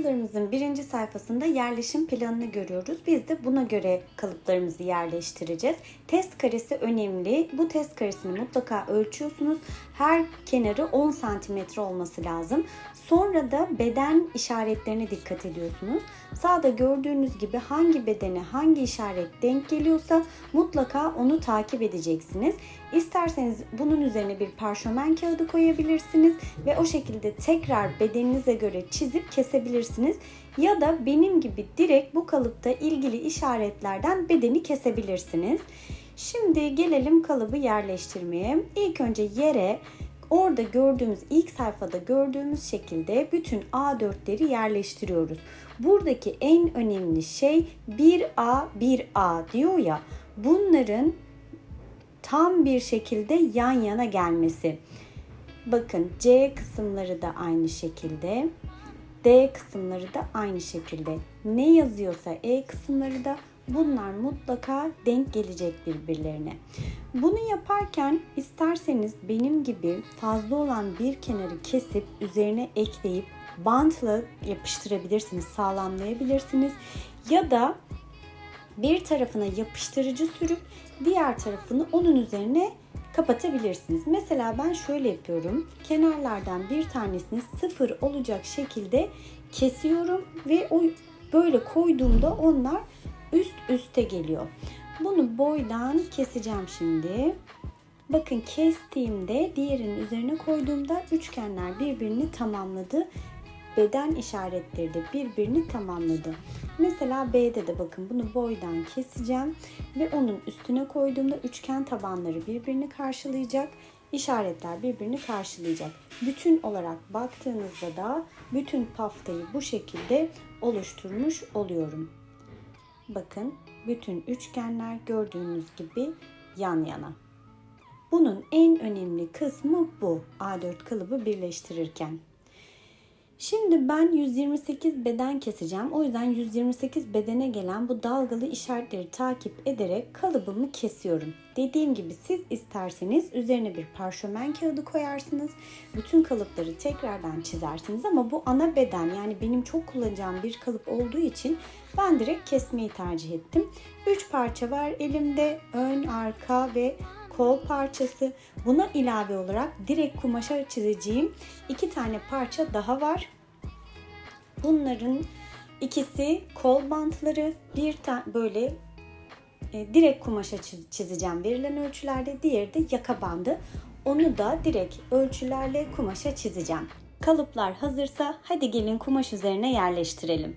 Haritalarımızın birinci sayfasında yerleşim planını görüyoruz. Biz de buna göre kalıplarımızı yerleştireceğiz. Test karesi önemli. Bu test karesini mutlaka ölçüyorsunuz. Her kenarı 10 santimetre olması lazım. Sonra da beden işaretlerine dikkat ediyorsunuz. Sağda gördüğünüz gibi hangi bedene hangi işaret denk geliyorsa mutlaka onu takip edeceksiniz. İsterseniz bunun üzerine bir parşömen kağıdı koyabilirsiniz ve o şekilde tekrar bedeninize göre çizip kesebilirsiniz. Ya da benim gibi direkt bu kalıpta ilgili işaretlerden bedeni kesebilirsiniz. Şimdi gelelim kalıbı yerleştirmeye. İlk önce yere orada gördüğümüz ilk sayfada gördüğümüz şekilde bütün A4'leri yerleştiriyoruz. Buradaki en önemli şey 1A 1A diyor ya bunların tam bir şekilde yan yana gelmesi. Bakın C kısımları da aynı şekilde. D kısımları da aynı şekilde. Ne yazıyorsa E kısımları da bunlar mutlaka denk gelecek birbirlerine. Bunu yaparken isterseniz benim gibi fazla olan bir kenarı kesip üzerine ekleyip bantla yapıştırabilirsiniz, sağlamlayabilirsiniz. Ya da bir tarafına yapıştırıcı sürüp diğer tarafını onun üzerine kapatabilirsiniz. Mesela ben şöyle yapıyorum. Kenarlardan bir tanesini sıfır olacak şekilde kesiyorum ve o böyle koyduğumda onlar üst üste geliyor. Bunu boydan keseceğim şimdi. Bakın kestiğimde diğerinin üzerine koyduğumda üçgenler birbirini tamamladı. Beden işaretleri de birbirini tamamladı. Mesela B'de de bakın bunu boydan keseceğim ve onun üstüne koyduğumda üçgen tabanları birbirini karşılayacak. işaretler birbirini karşılayacak. Bütün olarak baktığınızda da bütün paftayı bu şekilde oluşturmuş oluyorum. Bakın bütün üçgenler gördüğünüz gibi yan yana. Bunun en önemli kısmı bu A4 kalıbı birleştirirken. Şimdi ben 128 beden keseceğim. O yüzden 128 bedene gelen bu dalgalı işaretleri takip ederek kalıbımı kesiyorum. Dediğim gibi siz isterseniz üzerine bir parşömen kağıdı koyarsınız. Bütün kalıpları tekrardan çizersiniz ama bu ana beden yani benim çok kullanacağım bir kalıp olduğu için ben direkt kesmeyi tercih ettim. 3 parça var elimde. Ön, arka ve kol parçası. Buna ilave olarak direkt kumaşa çizeceğim iki tane parça daha var. Bunların ikisi kol bantları, bir tane böyle e, direkt kumaşa çiz- çizeceğim verilen ölçülerde. Diğeri de yaka bandı. Onu da direkt ölçülerle kumaşa çizeceğim. Kalıplar hazırsa hadi gelin kumaş üzerine yerleştirelim.